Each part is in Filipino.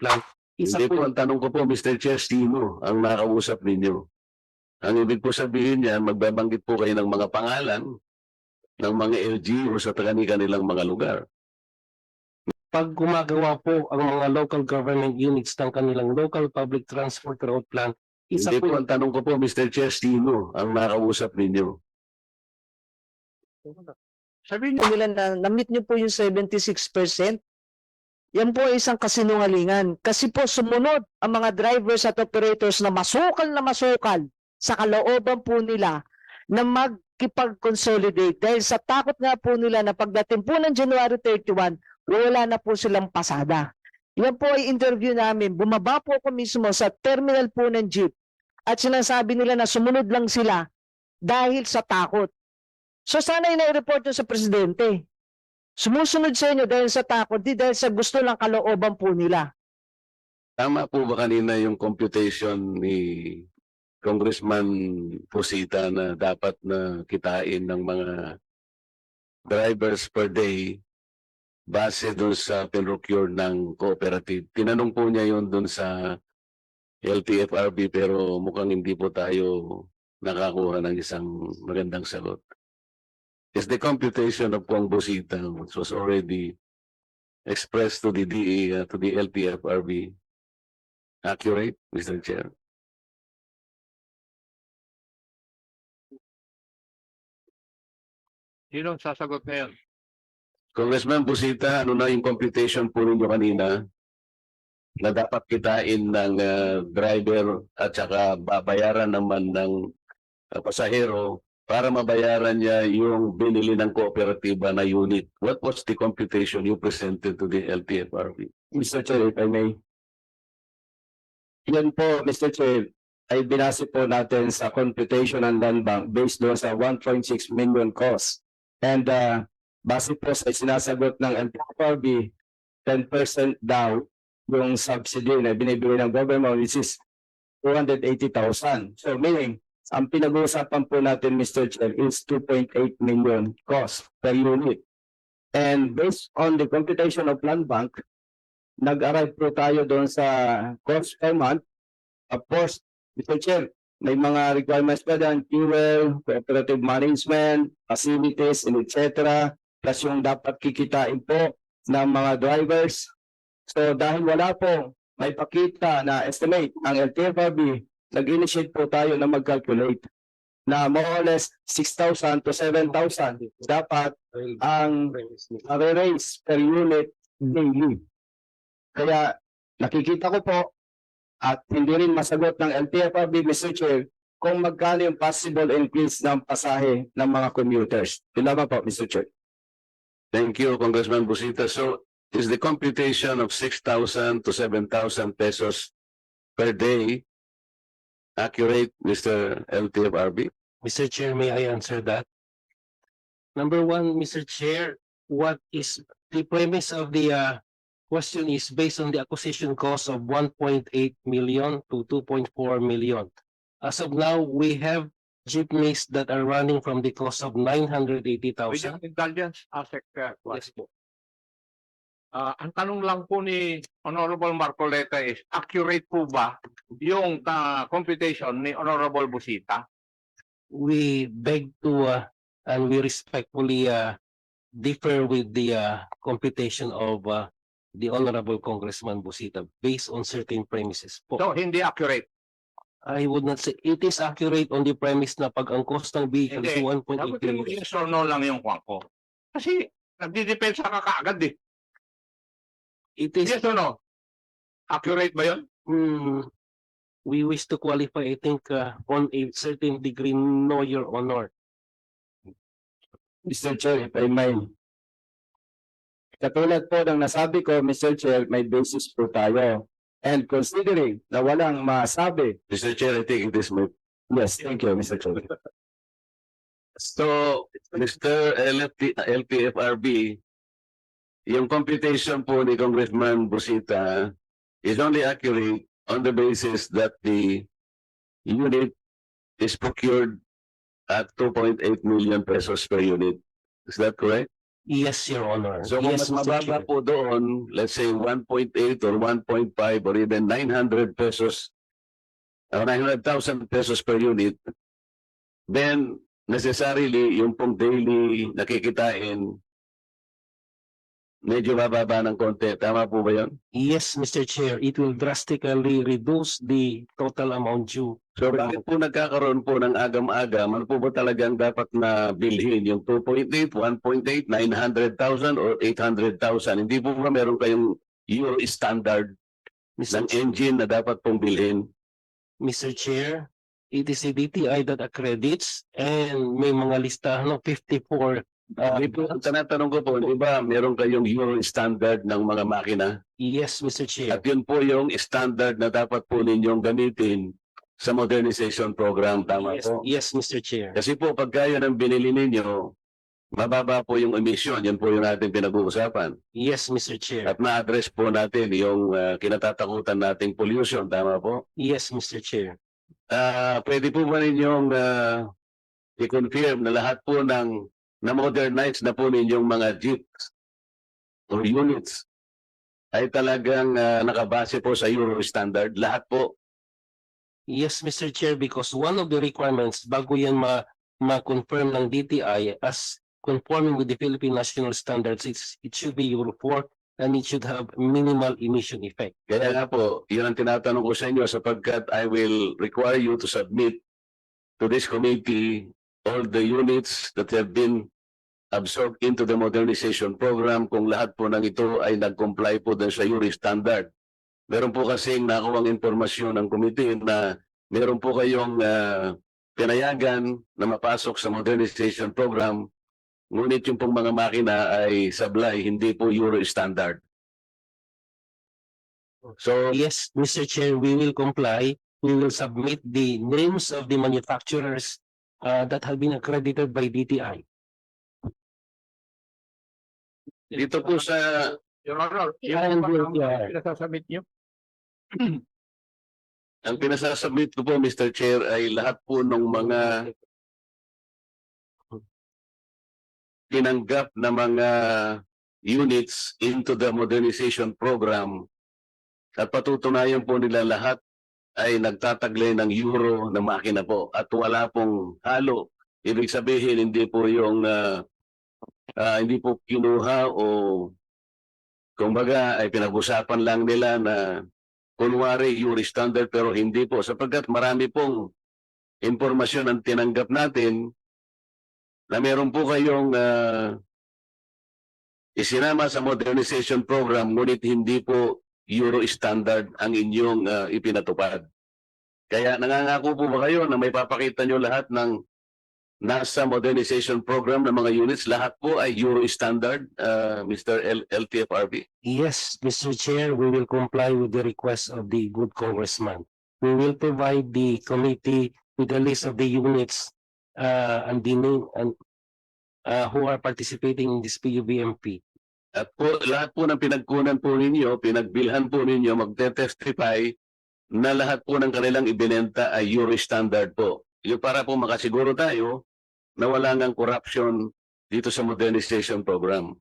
Plan. Isa Hindi po, po, ang tanong ko po, Mr. Chair, sino ang nakausap ninyo? Ang ibig po sabihin niya, magbabanggit po kayo ng mga pangalan ng mga LGU sa kanilang mga lugar. pag gumagawa po ang mga local government units ng kanilang local public transport route plan, isa Hindi po, po, ang tanong ko po, Mr. Chair, sino ang nakausap ninyo? Sabihin nyo nila na na-meet nyo po yung 76%. Yan po ay isang kasinungalingan. Kasi po sumunod ang mga drivers at operators na masukal na masukal sa kalooban po nila na magkipag-consolidate. Dahil sa takot nga po nila na pagdating po ng January 31, wala na po silang pasada. Yan po ay interview namin. Bumaba po ako mismo sa terminal po ng jeep at sinasabi nila na sumunod lang sila dahil sa takot. So sana ina-report nyo sa presidente. Sumusunod sa inyo dahil sa takot, di dahil sa gusto lang kalooban po nila. Tama po ba kanina yung computation ni Congressman Posita na dapat na kitain ng mga drivers per day base doon sa pinrocure ng cooperative. Tinanong po niya yun doon sa LTFRB pero mukhang hindi po tayo nakakuha ng isang magandang sagot. Is the computation of Kong Bosita which was already expressed to the DE, uh, to the LTFRB accurate, Mr. Chair? Sino ang sasagot ngayon? Congressman Busita, ano na yung computation po ninyo kanina na dapat kitain ng uh, driver at saka babayaran naman ng uh, pasahero para mabayaran niya yung binili ng kooperatiba na unit. What was the computation you presented to the LTFRB? Mr. Chair, if I may. Yan po, Mr. Chair, ay binase po natin sa computation ng land bank based doon sa 1.6 million cost. And uh, base po sa sinasagot ng LTFRB, 10% daw yung subsidy na binibigay ng government which is 280,000. So meaning, ang pinag-uusapan po natin, Mr. Chair, is 2.8 million cost per unit. And based on the computation of land bank, nag-arrive po tayo doon sa cost per month. Of course, Mr. Chair, may mga requirements pa dyan, fuel, cooperative management, facilities, and etc. Plus yung dapat kikitain po ng mga drivers. So dahil wala po may pakita na estimate ang LTFRB, nag-initiate po tayo na mag-calculate na more or less 6,000 to 7,000 dapat ang raise per unit daily. Kaya nakikita ko po at hindi rin masagot ng LTFRB, Mr. Chair, kung magkano yung possible increase ng pasahe ng mga commuters. Yun po, Mr. Chair. Thank you, Congressman Busita. So is the computation of 6,000 to 7,000 pesos per day accurate, Mr. LTFRB? Mr. Chair, may I answer that? Number one, Mr. Chair, what is the premise of the uh, question is based on the acquisition cost of one point eight million to two point four million. As of now, we have jeepneys that are running from the cost of 980,000. With thousand. your indulgence, ASEC. uh, Yes po. Ah, ang tanong lang po ni Honorable Marcoleta is, accurate po ba yung ah, computation ni Honorable Busita? we beg to uh, and we respectfully uh, differ with the uh, computation of uh, the Honorable Congressman Busita based on certain premises po. So, hindi accurate. I would not say it is accurate on the premise na pag ang cost ng vehicle is Hindi. 1.8 Sagot mo million. yes or no lang yung kwan ko. Kasi, nagdidepensa ka kaagad eh. It is, Yes or no? Accurate ba yun? mm, we wish to qualify, I think, uh, on a certain degree, no, your honor. Mr. Chair, if I may. Katulad po ng nasabi ko, Mr. Chair, may basis po tayo. And considering na walang masabi, Mr. Chair, I think it is yes, thank you, Mr. Chair. So, Mr. LFT, LTFRB, yung computation po ni Congressman Busita is only accurate on the basis that the unit is procured at 2.8 million pesos per unit. Is that correct? Yes, Your Honor. So kung yes, mas mababa po doon, let's say 1.8 or 1.5 or even 900 pesos, or 900,000 pesos per unit, then necessarily yung pong daily nakikitain, medyo bababa ng konti. Tama po ba yun? Yes, Mr. Chair, it will drastically reduce the total amount due. So bakit po nagkakaroon po ng agam-agam? Ano po ba talagang dapat na bilhin? Yung 2.8, 1.8, 900,000 or 800,000? Hindi po ba meron kayong Euro standard Mr. ng engine na dapat pong bilhin? Mr. Chair, it is a DTI that accredits and may mga listahan ng 54 uh, Hindi po, ang tinatanong ko po, di ba meron kayong Euro standard ng mga makina? Yes, Mr. Chair. At yun po yung standard na dapat po ninyong gamitin sa modernization program. Tama Yes, po? yes, Mr. Chair. Kasi po pag kaya ng binili ninyo, mababa po yung emission. Yan po yung ating pinag-uusapan. Yes, Mr. Chair. At ma-address po natin yung uh, kinatatakutan nating pollution. Tama po? Yes, Mr. Chair. Ah, pwede po ba ninyong ah, i-confirm na lahat po ng na-modernize na po ninyong mga jeeps or units ay talagang ah, nakabase po sa Euro standard? Lahat po. Yes, Mr. Chair, because one of the requirements bago yan ma ma-confirm ng DTI as conforming with the Philippine national standards, it's, it should be Euro 4 and it should have minimal emission effect. Kaya nga po, yun ang tinatanong ko sa inyo sapagkat I will require you to submit to this committee all the units that have been absorbed into the modernization program kung lahat po ng ito ay nag-comply po din sa Euro standard. Meron po kasing nakuwang impormasyon ng committee na meron po kayong ah, pinayagan na mapasok sa modernization program ngunit yung pong mga makina ay sablay, hindi po Euro standard. So, Yes, Mr. Chair, we will comply. We will submit the names of the manufacturers uh, that have been accredited by DTI. dito po sa Your Honor, yung and we'll- yeah. pinasasubmit niyo, Ang pinasasubmit ko po, Mr. Chair, ay lahat po ng mga tinanggap na mga units into the modernization program at patutunayan po nila lahat ay nagtataglay ng euro na makina po at wala pong halo. Ibig sabihin, hindi po yung ah, ah, hindi po kinuha o kumbaga ay pinag-usapan lang nila na kunwari Euro standard pero hindi po sapagkat marami pong impormasyon ang tinanggap natin na meron po kayong ah, isinama sa modernization program ngunit hindi po Euro standard ang inyong ah, ipinatupad. Kaya nangangako po ba kayo na may papakita nyo lahat ng nasa modernization program ng mga units, lahat po ay Euro standard, ah, Mr. L- LTFRB? Yes, Mr. Chair, we will comply with the request of the good congressman. We will provide the committee with a list of the units uh, and the name and uh, who are participating in this PUBMP. At po, lahat po ng pinagkunan po ninyo, pinagbilhan po ninyo, magte-testify na lahat po ng kanilang ibinenta ay Euro standard po. Yung para po makasiguro tayo na wala ngang corruption dito sa modernization program.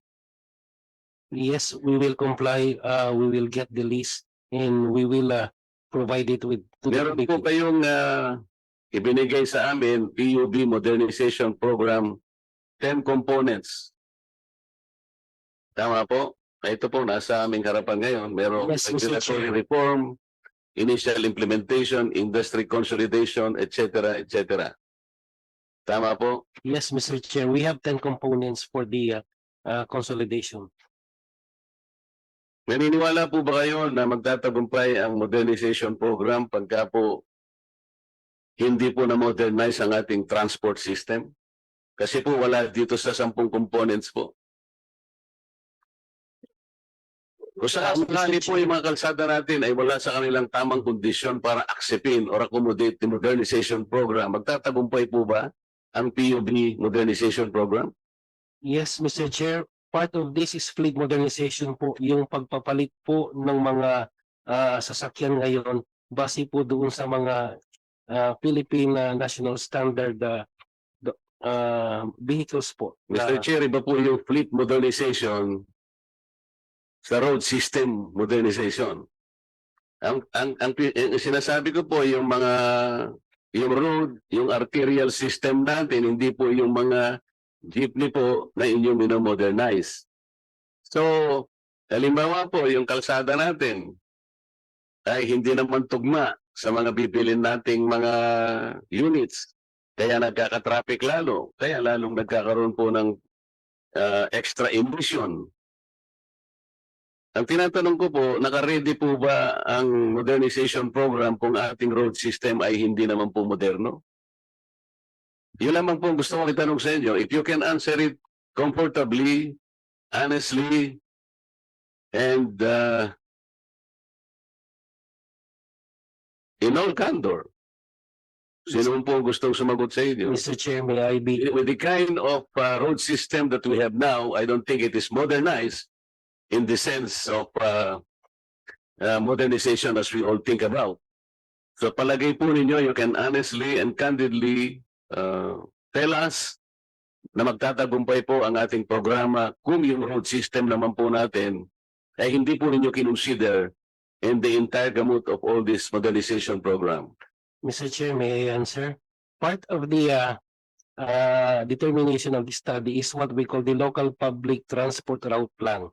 Yes, we will comply. Uh, we will get the list and we will uh, provide it with to the Meron po committee. kayong ah, ibinigay sa amin, PUB Modernization Program, 10 components. Tama po? Ito po, nasa aming harapan ngayon. Merong Yes, regulatory reform, initial implementation, industry consolidation, etc., etc. Tama po? Yes, Mr. Chair, we have ten components for the uh, uh, consolidation. Naniniwala po ba kayo na magtatagumpay ang modernization program pagka po hindi po na-modernize ang ating transport system? Kasi po wala dito sa sampung components po. Kung sa sakali po yung mga kalsada natin ay wala sa kanilang tamang kondisyon para aksepin or accommodate the modernization program, magtatagumpay po ba ang PUB modernization program? Yes, Mr. Chair, part of this is fleet modernization po, yung pagpapalit po ng mga ah, sasakyan ngayon base po doon sa mga ah, Philippine ah, National Standard do- uh, vehicles po. Mr. na- Chair, iba po yung fleet modernization sa road system modernization. Ang, ang, ang, ang sinasabi ko po yung mga yung road, yung arterial system natin, hindi po yung mga jeepney po na inyong minomodernize. So, halimbawa po, yung kalsada natin ay hindi naman tugma sa mga bibilin nating mga units. Kaya nagkaka-traffic lalo. Kaya lalong nagkakaroon po ng uh, extra emission. Ang tinatanong ko po, naka-ready po ba ang modernization program kung ating road system ay hindi naman po moderno? Yun lamang po gusto kong itanong sa inyo. If you can answer it comfortably, honestly, and uh, in all candor, sino po gustong sumagot sa inyo? Mr. Chair, may I be with the kind of uh, road system that we have now, I don't think it is modernized in the sense of uh, uh, modernization as we all think about. So palagay po ninyo, you can honestly and candidly uh, tell us na magtatagumpay po ang ating programa kung yung road system naman po natin ay hindi po ninyo kinonsider in the entire gamut of all this modernization program. Mr. Chair, may I answer? Part of the uh, uh, determination of the study is what we call the local public transport route plan.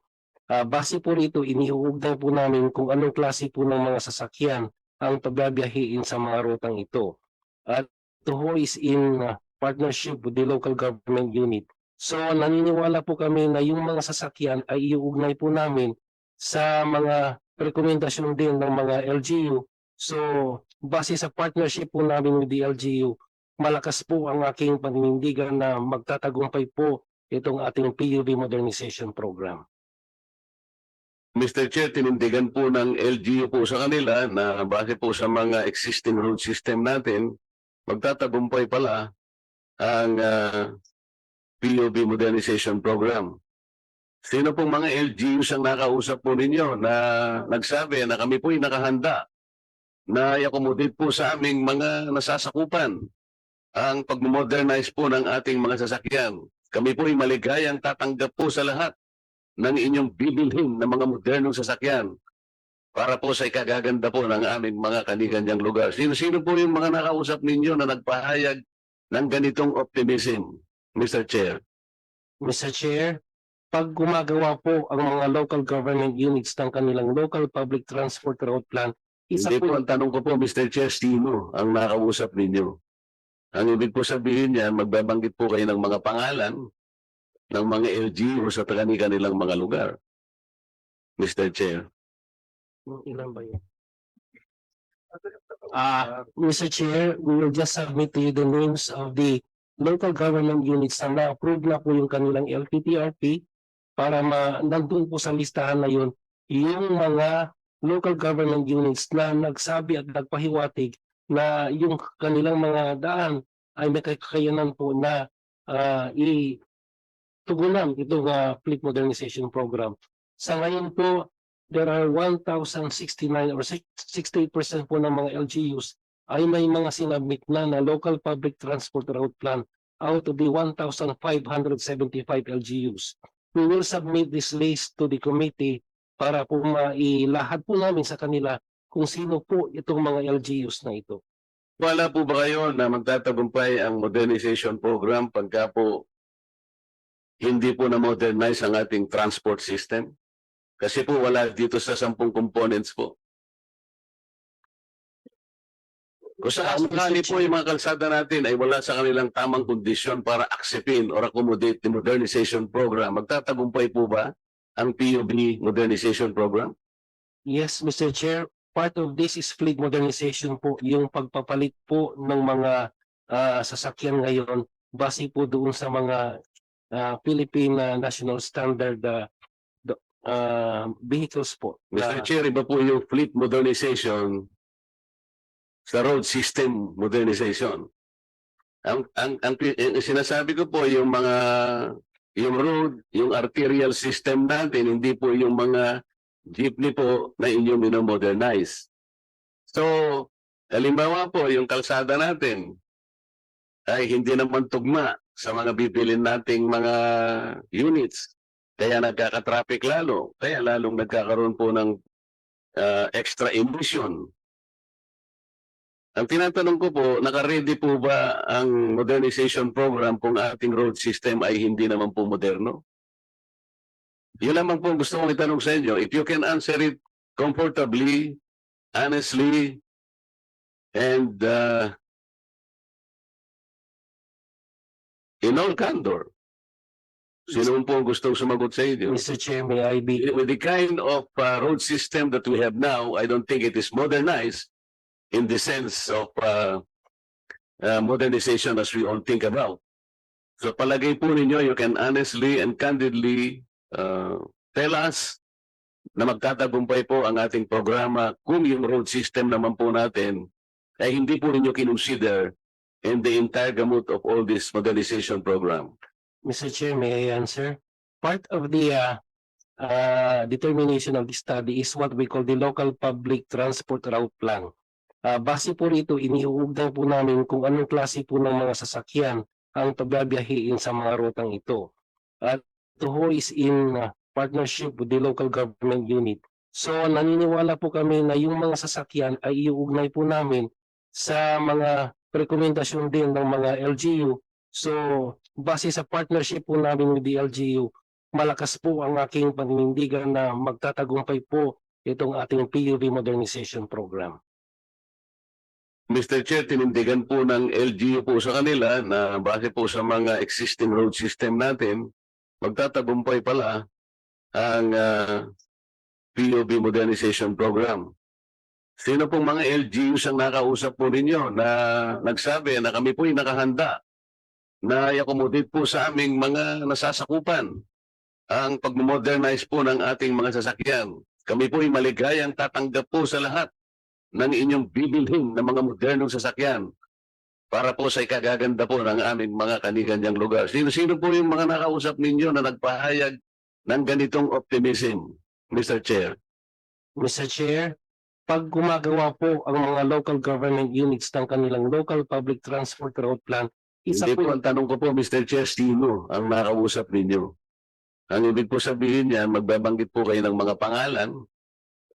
Uh, base po rito, inihuugnay po namin kung anong klase po ng mga sasakyan ang pagbabiyahiin sa mga rutang ito. At ito ho is in uh, partnership with the local government unit. So naniniwala po kami na yung mga sasakyan ay iuugnay po namin sa mga rekomendasyon din ng mga LGU So, base sa partnership po namin with the LGU, malakas po ang aking paninindigan na magtatagumpay po itong ating PUV modernization program. Mr. Chair, tinindigan po ng LGU po sa kanila na base po sa mga existing road system natin, magtatagumpay pala ang uh, PUB Modernization Program. Sino pong mga LGUs ang nakausap po ninyo na nagsabi na kami po'y nakahanda na i-accommodate po sa aming mga nasasakupan ang pag-modernize po ng ating mga sasakyan. Kami po'y maligayang tatanggap po sa lahat ng inyong bibilhin na mga modernong sasakyan para po sa ikagaganda po ng aming mga kanikanyang lugar. Sino-sino po yung mga nakausap ninyo na nagpahayag ng ganitong optimism, Mr. Chair? Mr. Chair, pag gumagawa po ang mga local government units ng kanilang local public transport route plan, isa Hindi po ang tanong ko po, Mr. Chair, sino ang nakausap ninyo? Ang ibig po sabihin niyan, magbabanggit po kayo ng mga pangalan ng mga LGU sa kanilang mga lugar. Mr. Chair. ilan ba yun? Ah, Mr. Chair, we will just submit to you the names of the local government units na na-approve na po yung kanilang LPTRP para ma nandun po sa listahan na yun yung mga local government units na nagsabi at nagpahiwatig na yung kanilang mga daan ay may kakayanan po na ah, i tugunan itong ah, fleet modernization program. Sa ngayon po, there are 1,069 or 68% po ng mga LGUs ay may mga sinabit na na local public transport route plan out of the 1,575 LGUs. We will submit this list to the committee para po mailahat po namin sa kanila kung sino po itong mga LGUs na ito. Wala po ba kayo na magtatagumpay ang modernization program pagka po hindi po na-modernize ang ating transport system? Kasi po wala dito sa sampung components po. Kung sa Mr. po yung mga kalsada natin ay wala sa kanilang tamang kondisyon para aksepin or accommodate the modernization program, magtatagumpay po ba ang PUB modernization program? Yes, Mr. Chair, part of this is fleet modernization po, yung pagpapalit po ng mga ah, sasakyan ngayon base po doon sa mga ah, Philippine ah, National Standard ah, do- ah, vehicles po. Mr. Chair, iba po yung fleet modernization sa road system modernization. Ang, ang, ang, ang sinasabi ko po yung mga yung road, yung arterial system natin, hindi po yung mga jeepney po na inyong minomodernize. So, halimbawa po, yung kalsada natin ay hindi naman tugma sa mga bibilin nating mga units. Kaya nagkaka-traffic lalo. Kaya lalong nagkakaroon po ng ah, extra emission. Ang tinatanong ko po, naka-ready po ba ang modernization program kung ating road system ay hindi naman po moderno? Yun lamang po gusto kong itanong sa inyo. If you can answer it comfortably, honestly, and uh, in all candor. Sino po ang gustong sumagot sa inyo? Mr. Chair, may I be With the kind of uh, road system that we have now, I don't think it is modernized in the sense of uh, uh, modernization as we all think about. So palagay po ninyo, you can honestly and candidly uh, tell us na magtatagumpay po ang ating programa kung yung road system naman po natin ay hindi po ninyo kinonsider in the entire gamut of all this modernization program. Mr. Chair, may I answer? Part of the uh, uh, determination of the study is what we call the local public transport route plan. Uh, base po rito, iniuugnay po namin kung anong klase po ng mga sasakyan ang pagbabiyahiin sa mga rutang ito. At ito is in uh, partnership with the local government unit. So naniniwala po kami na yung mga sasakyan ay iuugnay po namin sa mga rekomendasyon din ng mga LGU. So base sa partnership po namin with the LGU, malakas po ang aking paninindigan na magtatagumpay po itong ating PUV modernization program. Mr. Chair, tinindigan po ng LGU po sa kanila na base po sa mga existing road system natin, magtatagumpay pala ang ah, POB Modernization Program. Sino pong mga LGUs ang nakausap po ninyo na nagsabi na kami po'y nakahanda na i-accommodate po sa aming mga nasasakupan ang pag-modernize po ng ating mga sasakyan. Kami po'y maligayang tatanggap po sa lahat ng inyong bibilhin na mga modernong sasakyan para po sa ikagaganda po ng aming mga kanikanyang lugar. Sino-sino po yung mga nakausap ninyo na nagpahayag ng ganitong optimism, Mr. Chair? Mr. Chair, pag gumagawa po ang mga local government units ng kanilang local public transport route plan, isa Hindi po po ang tanong ko po, Mr. Chair, sino ang nakausap ninyo? Ang ibig po sabihin niyan, magbabanggit po kayo ng mga pangalan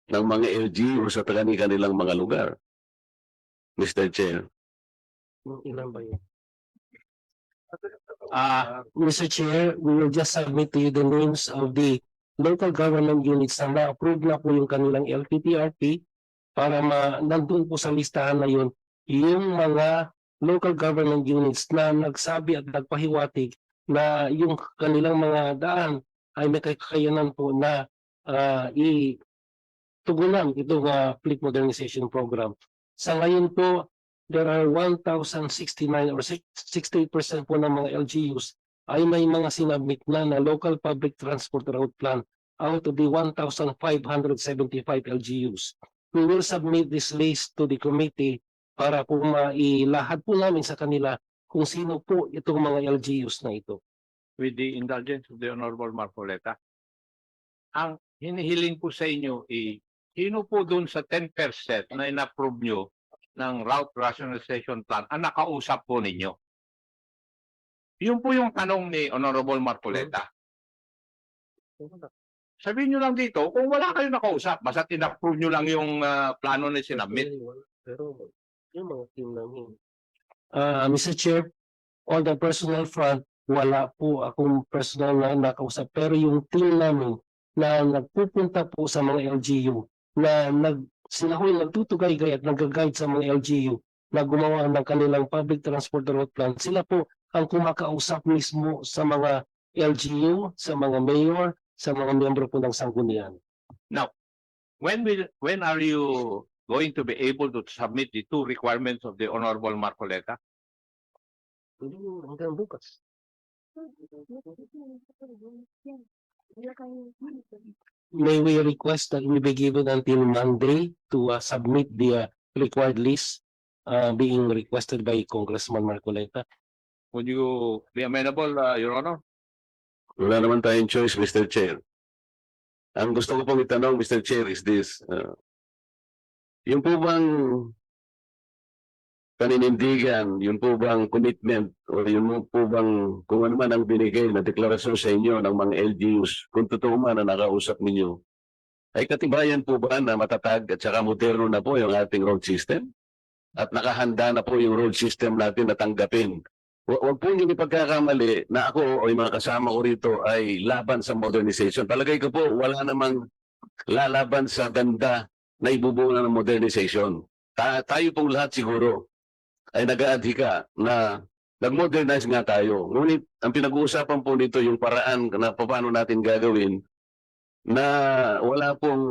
ng mga LGU sa kanilang mga lugar. Mr. Chair. Ilan ba yun? Ah, Mr. Chair, we will just submit to you the names of the local government units na na-approve na po yung kanilang LPTRP para ma nandun po sa listahan na yun yung mga local government units na nagsabi at nagpahiwatig na yung kanilang mga daan ay may kakayanan po na ah, i tugunan itong uh, fleet modernization program. Sa ngayon po, there are 1,069 or 68% po ng mga LGUs ay may mga sinabmit na na local public transport route plan out of the 1,575 LGUs. We will submit this list to the committee para po mailahad po namin sa kanila kung sino po itong mga LGUs na ito. with the indulgence of the Honorable Marcoleta. Ang hinihiling ko sa inyo ay sino po doon sa 10% na in-approve nyo ng route rationalization plan ang nakausap po ninyo? Yun po yung tanong ni Honorable Marcoleta. Sabihin nyo lang dito, kung wala kayo nakausap, basta in-approve nyo lang yung ah, plano na sinabmit. Pero yung mga team namin. Ah, Mr. Chair, on the personal front, wala po akong personal na nakausap. Pero yung team namin na nagpupunta po sa mga LGU, na nag, sila yung nagtutugay-gay at nag-guide sa mga LGU na gumawa ng kanilang public transport route plan. Sila po ang kumakausap mismo sa mga LGU, sa mga mayor, sa mga miyembro po ng sanggunian. When will, when are you going to be able to submit the two requirements of the Honorable Marcoleta? Hindi, hanggang bukas. May we request that we be given until Monday to uh, submit the uh, required list uh, being requested by Congressman Marcoleta. Would you be amenable, uh, Your Honor? Wala naman tayong choice, Mr. Chair. Ang gusto ko pong itanong, Mr. Chair, is this. Uh, yung po bang paninindigan, yun po bang commitment o yun po bang kung ano man ang binigay na deklarasyon sa inyo ng mga LGUs, kung totoo man na nakausap ninyo, ay katibayan po ba na matatag at saka moderno na po yung ating road system? At nakahanda na po yung road system natin na tanggapin. Hu- Huwag po yung ipagkakamali na ako o yung mga kasama ko rito ay laban sa modernization. Palagay ko po, wala namang lalaban sa ganda na ibubunga ng modernization. Ta- tayo pong lahat siguro ay nag-aadhika na nag-modernize nga tayo. Ngunit ang pinag-uusapan po nito yung paraan na paano natin gagawin na wala pong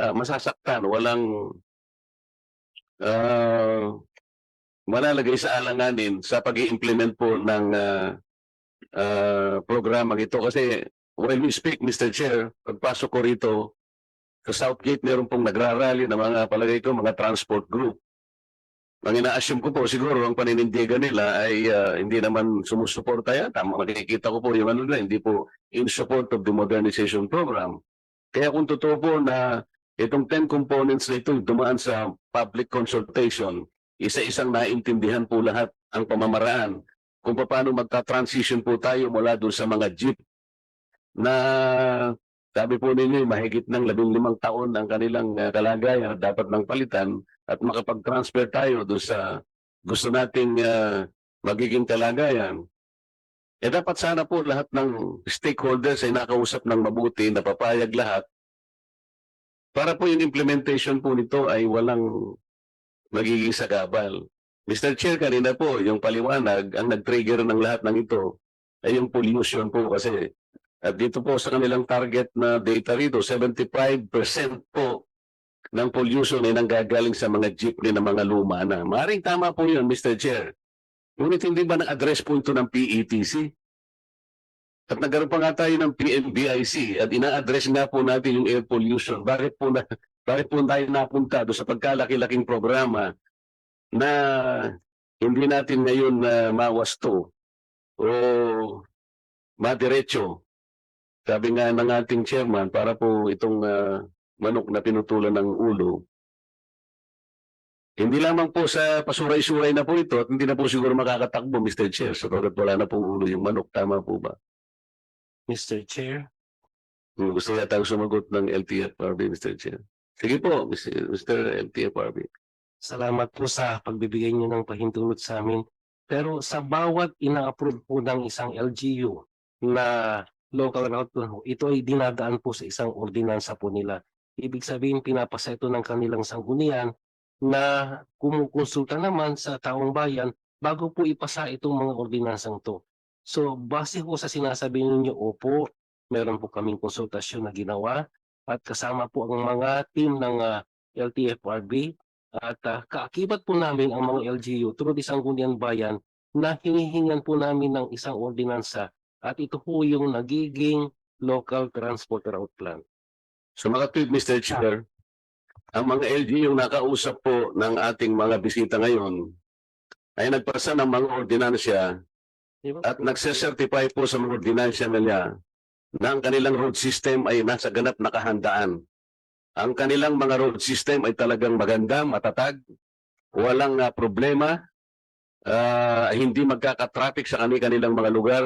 ah, masasaktan, walang ah, malalagay sa alanganin sa pag implement po ng ah, ah, programang ito. Kasi while we speak, Mr. Chair, pagpasok ko rito, sa Southgate meron pong nagrarally na mga palagay ko, mga transport group. Ang ina-assume ko po siguro ang paninindigan nila ay ah, hindi naman sumusuporta yan. Tama, makikita ko po yung ano na, hindi po in support of the modernization program. Kaya kung totoo po na itong 10 components na ito dumaan sa public consultation, isa-isang naintindihan po lahat ang pamamaraan kung paano magka-transition po tayo mula doon sa mga jeep na sabi po ninyo mahigit ng labing limang taon ang kanilang uh, kalagayan at dapat ng palitan at makapag-transfer tayo doon sa gusto nating ah, magiging kalagayan. Eh dapat sana po lahat ng stakeholders ay nakausap ng mabuti, napapayag lahat para po yung implementation po nito ay walang magiging sagabal. Mr. Chair, kanina po, yung paliwanag, ang nag-trigger ng lahat ng ito ay yung pollution po kasi at dito po sa kanilang target na data rito, 75% po ng pollution ay nanggagaling sa mga jeepney na mga luma na. Maring tama po yun, Mr. Chair. Ngunit hindi ba na-address po ito ng PETC? At nagkaroon pa nga tayo ng PNBIC at ina-address nga po natin yung air pollution. Bakit po, na, bakit po tayo napunta doon sa pagkalaki-laking programa na hindi natin ngayon na mawasto o madiretso. Sabi nga ng ating chairman, para po itong ah, manok na pinutulan ng ulo, hindi lamang po sa pasuray-suray na po ito at hindi na po siguro makakatakbo, Mr. Chair, sapagkat wala na pong ulo yung manok. Tama po ba? Mr. Chair. Hmm, Gusto yata sumagot ng LTFRB, Mr. Chair. Sige po, Mr. Mr. LTFRB. Salamat po sa pagbibigay niyo ng pahintulot sa amin. Pero sa bawat ina-approve po ng isang LGU na local route po, ito ay dinadaan po sa isang ordinansa po nila. Ibig sabihin, pinapasa ito ng kanilang sanggunian na kumukonsulta naman sa taong bayan bago po ipasa itong mga ordinansang to. So, base po sa sinasabi ninyo, opo, meron po kaming konsultasyon na ginawa at kasama po ang mga team ng ah, LTFRB at ah, kaakibat po namin ang mga LGU through the Sangguniang Bayan na hinihingan po namin ng isang ordinansa at ito po yung nagiging local transport route plan. So mga tweet, Mr. Chair, ang mga LGU yung nakausap po ng ating mga bisita ngayon ay nagpasa ng mga ordinansya at nagse-certify po sa mga ordinansya nila na ang kanilang road system ay nasa ganap na kahandaan. Ang kanilang mga road system ay talagang maganda, matatag, walang ah, problema, ah, hindi magkaka-traffic sa kani- kanilang mga lugar.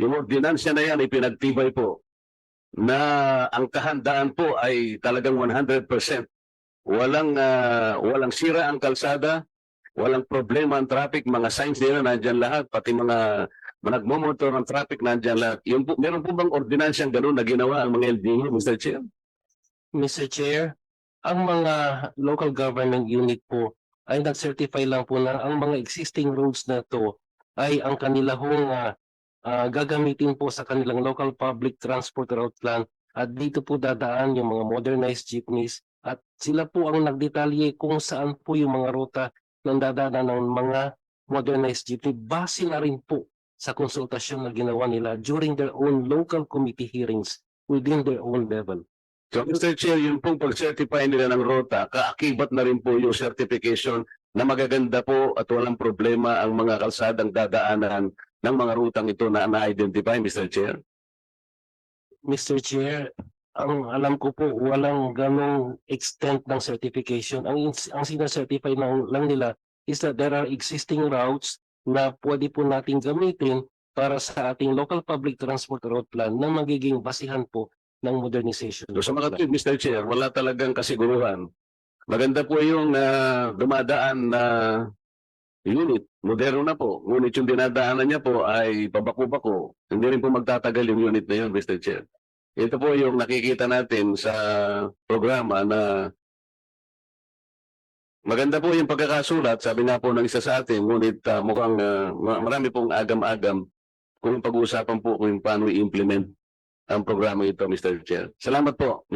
Yung ordinansya na yan ay pinagtibay po na ang kahandaan po ay talagang 100%. Walang ah, walang sira ang kalsada, walang problema ang traffic, mga signs nila nandiyan lahat, pati mga mga nagmomonitor ng traffic nandiyan lahat. Yung po, meron po bang ordinansyang gano'n na ginawa ang mga LGU, Mr. Chair? Mr. Chair, ang mga local government unit po ay nag-certify lang po na ang mga existing roads na to ay ang kanilahong ah, ah, gagamitin po sa kanilang local public transport route plan at dito po dadaan yung mga modernized jeepneys at sila po ang nagdetalye kung saan po yung mga ruta ng dadaanan ng mga modernized jeepney base na rin po sa konsultasyon na ginawa nila during their own local committee hearings within their own level. So, Mr. Chair, yung pong pag-certify nila ng rota, kaakibat na rin po yung certification na magaganda po at walang problema ang mga kalsadang dadaanan ng mga rutang ito na na-identify, Mr. Chair. Mr. Chair, ang alam ko po, walang ganong extent ng certification. Ang, ang sinacertify ng, lang nila is that there are existing routes na pwede po nating gamitin para sa ating local public transport route plan na magiging basihan po ng modernization. So, sa mga tweet, Mr. Chair, wala talagang kasiguruhan. Maganda po yung ah, dumadaan na unit. Moderno na po. Ngunit yung dinadaanan niya po ay pabako-bako. Hindi rin po magtatagal yung unit na yun, Mr. Chair. Ito po yung nakikita natin sa programa na maganda po yung pagkakasulat, sabi nga po ng isa sa atin, ngunit ah, mukhang ma- marami pong agam-agam kung pag-uusapan po kung paano i-implement ang programa ito, Mr. Chair. Salamat po.